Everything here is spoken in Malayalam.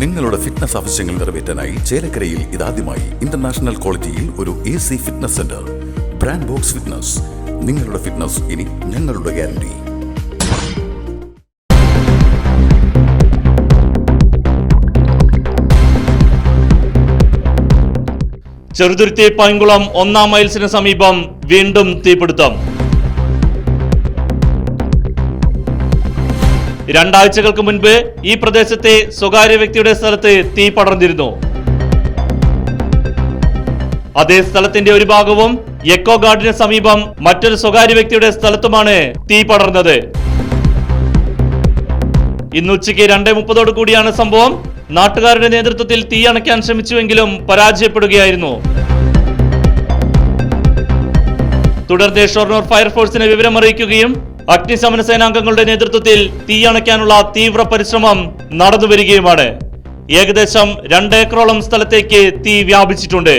നിങ്ങളുടെ ഫിറ്റ്നസ് ആവശ്യങ്ങൾ നിറവേറ്റാനായി ചേലക്കരയിൽ ഇതാദ്യമായി ഇന്റർനാഷണൽ ക്വാളിറ്റിയിൽ ഒരു A C fitness centre brand box fitness നിങ്ങളുടെ ഫിറ്റ്നസ് ഇനി ഞങ്ങളുടെ ഗ്യാരണ്ടി ചെറുതുരുത്തി പൈങ്കുളം ഒന്നാം മൈൽസിന് സമീപം വീണ്ടും തീപിടുത്തം. രണ്ടാഴ്ചകൾക്ക് മുൻപ് ഈ പ്രദേശത്തെ സ്വകാര്യ വ്യക്തിയുടെ സ്ഥലത്ത് തീ പടർന്നിരുന്നു. അതേ സ്ഥലത്തിന്റെ ഒരു ഭാഗവും എക്കോ ഗാർഡിന് സമീപം മറ്റൊരു സ്വകാര്യ വ്യക്തിയുടെ സ്ഥലത്തുമാണ് തീ പടർന്നത്. ഇന്ന് ഉച്ചയ്ക്ക് രണ്ടേ മുപ്പതോടു കൂടിയാണ് സംഭവം. നാട്ടുകാരുടെ നേതൃത്വത്തിൽ തീ അണയ്ക്കാൻ ശ്രമിച്ചുവെങ്കിലും പരാജയപ്പെടുകയായിരുന്നു. തുടർന്ന് ഷൊർണൂർ ഫയർഫോഴ്സിനെ വിവരം അറിയിക്കുകയും അഗ്നിശമന സേനാംഗങ്ങളുടെ നേതൃത്വത്തിൽ തീയണയ്ക്കാനുള്ള തീവ്ര പരിശ്രമം നടന്നുവരികയുമാണ്. ഏകദേശം രണ്ടേക്കറോളം സ്ഥലത്തേക്ക് തീ വ്യാപിച്ചിട്ടുണ്ട്.